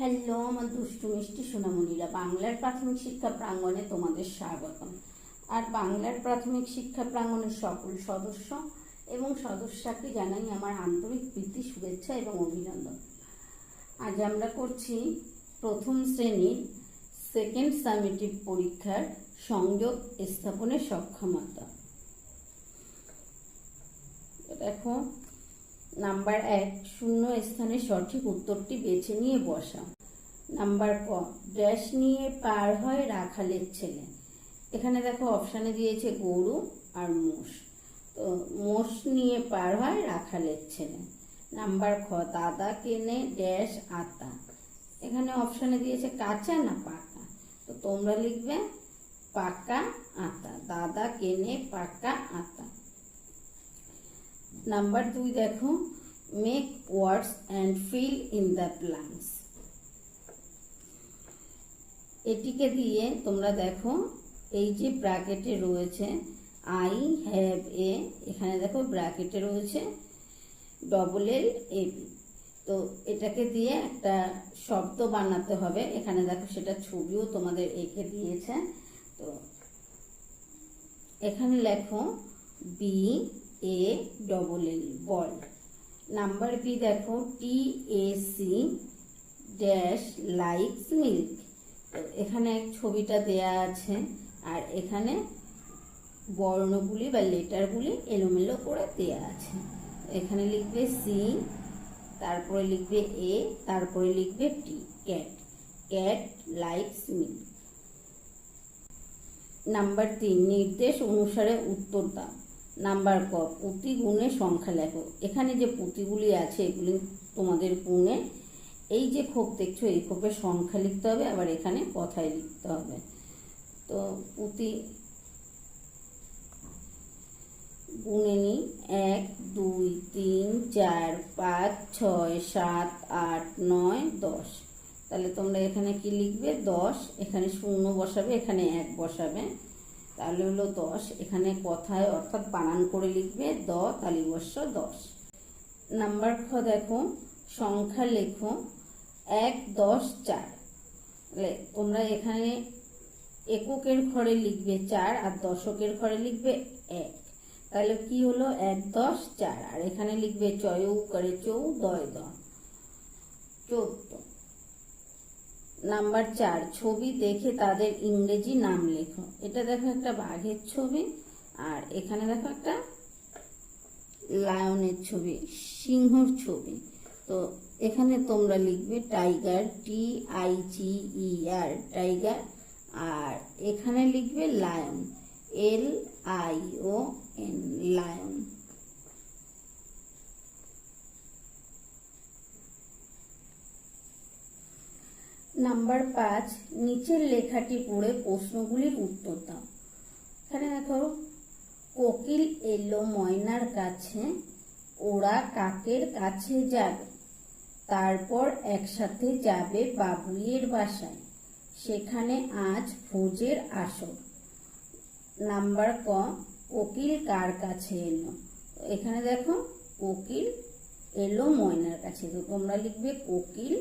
Hello, আমার দুষ্টু মিষ্টি সোনামণিরা। বাংলার প্রাথমিক শিক্ষা প্রাঙ্গণে তোমাদের স্বাগতম। আর বাংলার প্রাথমিক শিক্ষা প্রাঙ্গণের সকল সদস্য এবং সদস্যকে জানাই আমার আন্তরিক প্রীতি, শুভেচ্ছা এবং অভিনন্দন। আজ আমরা করছি প্রথম শ্রেণির সেকেন্ড সামেটিভ পরীক্ষার সংযোগ স্থাপনের সক্ষমতা। দেখো নাম্বার এক, শূন্য স্থানে সঠিক উত্তরটি বেছে নিয়ে বসা। নাম্বার ক, ড্যাশ নিয়ে পার হয় রাখালের ছেলে। এখানে দেখো অপশানে দিয়েছে গরু আর মোষ। তো মোষ নিয়ে পার হয় রাখালের ছেলে। নাম্বার খ, দাদা কেনে ড্যাশ আতা। এখানে অপশানে দিয়েছে কাঁচা না পাকা। তো তোমরা লিখবে পাকা আতা। দাদা কেনে পাকা আতা। নাম্বার দুই দেখো make words and fill in the plans এটিকে দিয়ে তোমরা দেখো, এই যে ব্র্যাকেটে রয়েছে আই হ্যাভ এ এখানে দেখো ব্র্যাকেটে রয়েছে ডবল এল এ তো এটাকে দিয়ে একটা শব্দ বানাতে হবে, এখানে দেখো সেটা ছবিও তোমাদের এঁকে দিয়েছে। তো এখানে লেখো B A double L ball number B দেখো T A C dash likes milk এখানে ছবিটা দেয়া আছে, আর এখানে বর্ণগুলি বা লেটারগুলি এলোমেলো করে দেয়া আছে। এখানে লিখবে সি তারপরে লিখবে এ তারপরে লিখবে T cat cat likes milk number তিন, নির্দেশ অনুসারে উত্তর দাও। নাম্বার ক পুঁতি গুণে সংখ্যা লেখো। এখানে যে পুঁতিগুলি আছে, এগুলি তোমাদের গুণে। এই যে খোপ দেখছ, এই খোপের সংখ্যা লিখতে হবে, আবার এখানে কথায় লিখতে হবে। তো পুঁতি গুণে নিই এক, দুই, তিন, চার, পাঁচ, ছয়, সাত, আট, নয়, দশ। তাহলে তোমরা এখানে কি লিখবে? দশ। এখানে শূন্য বসাবে, এখানে এক বসাবে। তাহলে হলো দশ। এখানে কথায় অর্থাৎ বানান করে লিখবে দ তালিবর্ষ দশ। নাম্বার খ দেখো, সংখ্যা লেখো, এক, দশ, চার। তোমরা এখানে এককের ঘরে লিখবে চার আর দশকের ঘরে লিখবে এক। তাহলে কি হলো? এক, দশ, চার। আর এখানে লিখবে চয় করে চৌ দয় দ। চোদ্দ। নাম্বার চার, ছবি দেখে তাদের ইংরেজি নাম লেখো। এটা দেখো একটা বাঘের ছবি, আর এখানে দেখো একটা লায়নের ছবি, সিংহর ছবি। তো এখানে তোমরা লিখবে tiger, T I G E R, tiger, আর এখানে লিখবে lion, L I O N, lion. Number পাঁচ, নিচের লেখাটি পড়ে প্রশ্নগুলির উত্তর দাও। এখানে দেখো, কোকিল এলো ময়নার কাছে, ওরা কাকের কাছে যাবে। তারপর একসাথে যাবে বাবুইয়ের বাসায়। সেখানে আজ ভোজের আসর। নাম্বার ক, কোকিল কার কাছে এলো? এখানে দেখো, কোকিল এলো ময়নার কাছে। তো তোমরা লিখবে কোকিল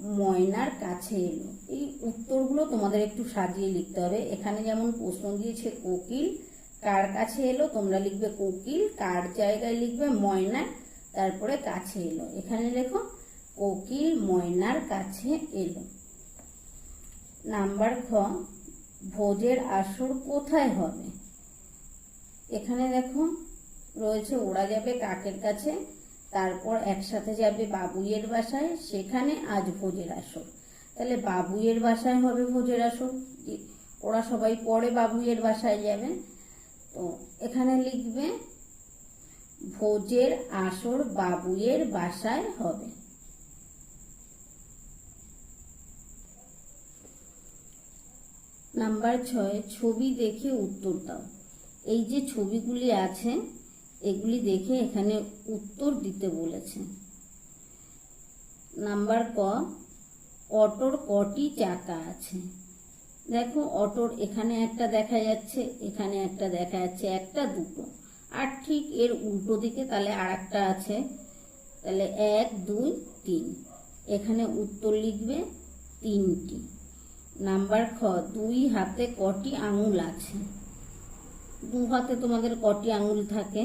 ময়নার কাছে এলো। এই উত্তরগুলো তোমাদের একটু সাজিয়ে লিখতে হবে। এখানে যেমন প্রশ্ন দিয়েছে কোকিল, কার কাছে এলো? তোমরা লিখবে কোকিল, কার জায়গায় লিখবে ময়না তারপরে কাছে এলো। এখানে লেখো, কোকিল ময়নার কাছে এলো। নাম্বার খ ভোজের আসর কোথায় হবে? এখানে দেখো, রয়েছে ওরা যাবে কাকের কাছে। তারপর একসাথে যাবে বাবুইয়ের বাসায়, সেখানে আজ ভোজের আসর। তাহলে বাবুইয়ের বাসায় হবে ভোজের আসর? ওরা সবাই পরে বাবুইয়ের বাসায় যাবে। তো এখানে লিখবে, ভোজের আসর বাবুইয়ের বাসায় হবে। নাম্বার ছয়, ছবি দেখে উত্তর দাও। এই যে ছবিগুলি আছে এগুলি দেখে এখানে উত্তর দিতে বলেছে নাম্বার ক, অটোর কটি চাকা আছে। দেখো, অটোর এখানে একটা দেখা যাচ্ছে, এখানে একটা দেখা যাচ্ছে, একটা, দুটো। আর ঠিক এর উল্টো দিকে তাহলে আর একটা আছে। তাহলে এক, দুই, তিন। এখানে উত্তর লিখবে তিনটি। নাম্বার খ, দুই হাতে কটি আঙুল আছে। দু হাতে তোমাদের কটি আঙুল থাকে।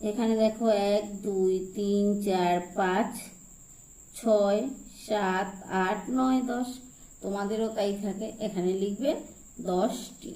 এখানে দেখো এক, দুই, তিন, চার, পাঁচ, ছয়, সাত, আট, নয়, দশ। তোমাদেরও তাই থাকে। এখানে লিখবে দশটি।